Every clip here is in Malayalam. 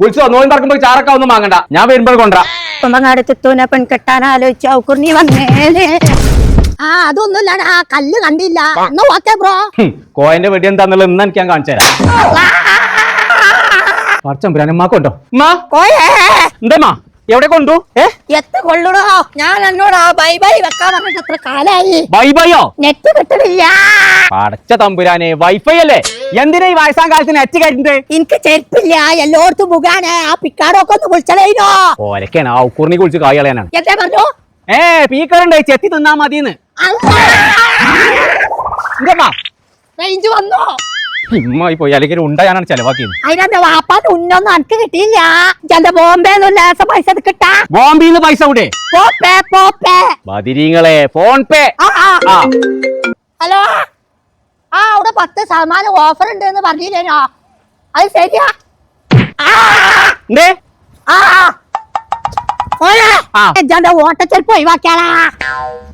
കുളിച്ചോ നോയും പറക്കുമ്പോ ചാറക്ക ഒന്നും വാങ്ങണ്ട. ഞാൻ വരുമ്പോൾ കൊണ്ടാ കുമ്പങ്ങാടത്തെത്തൂനെ പെൺകെട്ടാൻ ആലോചിച്ച ഔക്കുറിഞ്ഞി വന്നേലേ. ആ അതൊന്നുമില്ല ആ കല്ല് കണ്ടില്ല. എന്നാ ഓക്കെ ബ്രോ. കോയന്റെ വെടി എന്താന്നുള്ളത് ഇന്ന് എനിക്ക് ഞാൻ കാണിച്ചു തരാം. കോയേ. എന്താ എവിടെ കൊണ്ടു? ഏ? എത്ത് കൊള്ളൂടോ. ഞാൻ എന്നോട് ആ ബൈ ബൈ വെക്കാൻ പറഞ്ഞിട്ട് എത്ര കാലായി? ബൈ ബൈയോ? നെറ്റ് കിട്ടണില്ല പടച്ച തമ്പുരാനെ വൈഫൈ അല്ലേ? എന്തിനാ ഈ വയസ്സാം കാലത്തിന് നെറ്റ് കയറ്റുന്നത്? എനിക്ക് ചെരുപ്പില്ല എല്ലായിടത്തും മുഖാണ്. ആ പിക്കാടൊക്കെ ഒന്ന് വിളിച്ചടേനോ ഓലക്കാണ് ആ ഉക്കുറിനെ കുളിച്ച് കായ് എന്താ പറഞ്ഞു? ഏ പീക്കറുണ്ട് ചെത്തി തിന്നാ മതിന്ന്. റേഞ്ച് വന്നോ? ഇമ്മായി പോയി അല്ലെങ്കിൽ ഉണ്ട ഞാനാണ് ചെലവാക്കിയത്. അതിനെന്റെ വാപ്പാന്റെ ഉന്നൊന്നും എനിക്ക് കിട്ടിയില്ല. എന്റെ ബോംബെ ലേശം പൈസ ഇത് കിട്ടാ? ബോംബെന്ന് പൈസ കൂടെ പോപ്പേ പോപ്പേ. ബദിരീങ്ങളെ ഫോൺ പേ ഹലോ? പത്ത് ശതമാനം ഓഫർ ഉണ്ട് എന്ന് പറഞ്ഞില്ലേനോ അത് ശരിയാ. എന്തേ? ആ, ഓട്ടച്ചെരുപ്പ് ഒഴിവാക്കിയാളാ.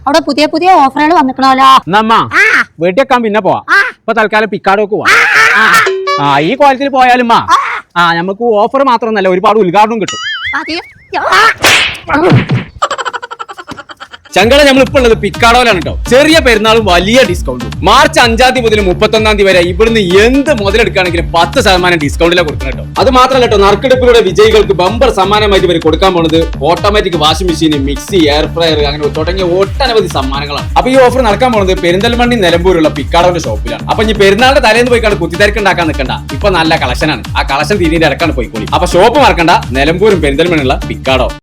അവിടെ പുതിയ പുതിയ ഓഫറുകൾ വന്നിക്കണല്ലോ വെട്ടിയേക്കാൻ പിന്നെ പോവാ. ഇപ്പൊ തൽക്കാലം പിക്കാടോക്ക് പോവാ. ആ, ഈ കോലത്തിൽ പോയാലും ആ. നമുക്ക് ഓഫർ മാത്രമൊന്നല്ല ഒരുപാട് ഉദ്ഘാടനം കിട്ടും. ചങ്കള നമ്മൾ ഇപ്പോൾ ഉള്ളത് പിക്കാടോലാണ് കേട്ടോ ചെറിയ പെരുന്നാളും വലിയ ഡിസ്കൗണ്ടും മാർച്ച് അഞ്ചാം തീയതി മുതൽ മുപ്പത്തൊന്നാം തീയതി വരെ ഇവിടുന്ന് എന്ത് മുതലെടുക്കുകയാണെങ്കിലും പത്ത് ശതമാനം ഡിസ്കൗണ്ടിലാണ് കൊടുക്കുന്നത് കേട്ടോ അത് മാത്രമല്ല കേട്ടോ നറുക്കെടുപ്പിലൂടെ വിജയികൾക്ക് ബമ്പർ സമ്മാനമായിട്ട് ഇവർ കൊടുക്കാൻ പോണത് automatic washing machine mixie air fryer അങ്ങനെ തുടങ്ങിയ ഒട്ടനവധി സമ്മാനങ്ങളാണ്. അപ്പൊ ഈ ഓഫർ നടക്കാൻ പോണത് പെരിന്തൽമണ്ണി നിലമ്പൂരുള്ള പിക്കാടോന്റെ ഷോപ്പിലാണ് അപ്പൊ ഈ പെരുന്നാളിന്റെ തലേന്ന് പോയി കണ്ട് കുത്തിത്തിരക്കുണ്ടാക്കാൻ നിൽക്കണ്ട. ഇപ്പൊ നല്ല കളക്ഷനാണ്. ആ കളക്ഷൻ തീരെ ഇറക്കാണ് പോയിക്കോളി. അപ്പൊ ഷോപ്പ് മറക്കണ്ട. നിലമ്പൂരും പെരിന്തൽമണ്ണുള്ള പിക്കാടോ.